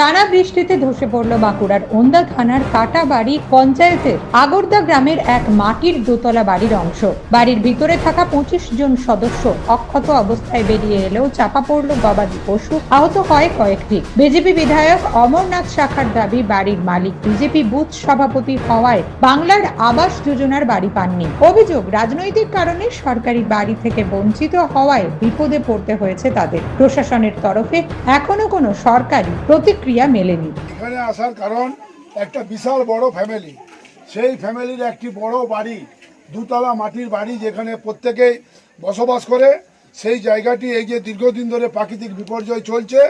টানা বৃষ্টিতে ধসে পড়ল বাঁকুড়ার ওন্দা থানার কাটাবাড়ি পঞ্চায়েতের আগরদা গ্রামের এক মাটির দোতলা বাড়ির অংশ। বাড়ির ভিতরে থাকা পঁচিশ জন সদস্য অক্ষত অবস্থায় বেরিয়ে এলেও চাপা পড়ল গবাদি পশু। আহত হয় কয়েকটি। বিজেপি বিধায়ক অমরনাথ শাখার দাবি, বাড়ির মালিক বিজেপি বুথ সভাপতি হওয়ায় বাংলার আবাস যোজনার বাড়ি পাননি। অভিযোগ, রাজনৈতিক কারণে সরকারি বাড়ি থেকে বঞ্চিত হওয়ায় বিপদে পড়তে হয়েছে তাদের। প্রশাসনের তরফে এখনও কোনো সরকারি প্রতিক্রিয়া মেলেনি। এখানে আসার কারণ একটা বিশাল বড় ফ্যামিলি সেই ফ্যামিলির একটি বড় বাড়ি, দুতলা মাটির বাড়ি যেখানে প্রত্যেকেই বসবাস করে, সেই জায়গাটি এই যে দীর্ঘদিন ধরে প্রাকৃতিক বিপর্যয় চলছে,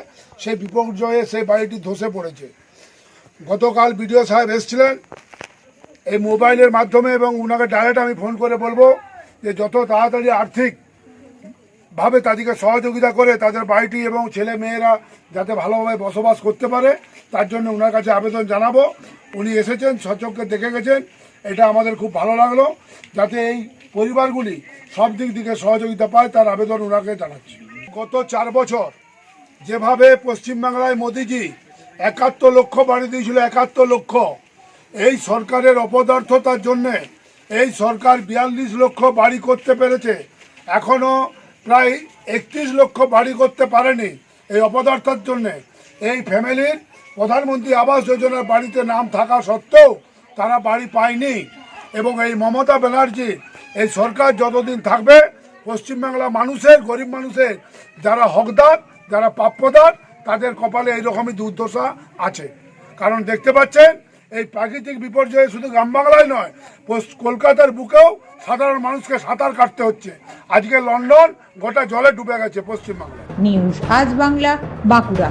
সেই বিপর্যয়ে সেই বাড়িটি ধসে পড়েছে। গতকাল বিডিও সাহেব এসেছিলেন, এই মোবাইলের মাধ্যমে এবং ওনাকে ডাইরেক্ট আমি ফোন করে বলব যে যত তাড়াতাড়ি আর্থিক ভাবে তাদেরকে সহযোগিতা করে তাদের বাড়িটি এবং ছেলে মেয়েরা যাতে ভালোভাবে বসবাস করতে পারে, তার জন্য ওনার কাছে আবেদন জানাব। উনি এসেছেন সচক্ষে দেখে গেছেন, এটা আমাদের খুব ভালো লাগল। যাতে এই পরিবারগুলি সব দিক থেকে সহযোগিতা পায়, তার আবেদন ওনাকে জানাচ্ছি। গত চার বছর যেভাবে পশ্চিমবাংলায় মোদিজি একাত্তর লক্ষ বাড়ি দিয়েছিল, একাত্তর লক্ষ, এই সরকারের অপদার্থতার জন্যে এই সরকার বিয়াল্লিশ লক্ষ বাড়ি করতে পেরেছে। এখনও প্রায় একত্রিশ লক্ষ বাড়ি করতে পারেনি এই অপদার্থতার জন্যে। এই ফ্যামিলির প্রধানমন্ত্রী আবাস যোজনার বাড়িতে নাম থাকা সত্ত্বেও তারা বাড়ি পায়নি এবং এই মমতা ব্যানার্জি, এই সরকার যতদিন থাকবে পশ্চিমবাংলা মানুষের, গরিব মানুষের, যারা হকদার, যারা প্রাপ্যদার তাদের কপালে এইরকমই দুর্দশা আছে। কারণ দেখতে পাচ্ছেন এই প্রাকৃতিক বিপর্যয়ে শুধু গ্রাম বাংলায় নয় কলকাতার বুকেও সাধারণ মানুষকে সাঁতার কাটতে হচ্ছে। আজকে লন্ডন গোটা জলে ডুবে গেছে পশ্চিমবাংলা নিউজ আজ Bangla, Bankura.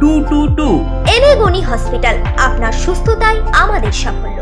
two two two এবেগুনি hospital আপনার সুস্থতাই আমাদের সাফল্য।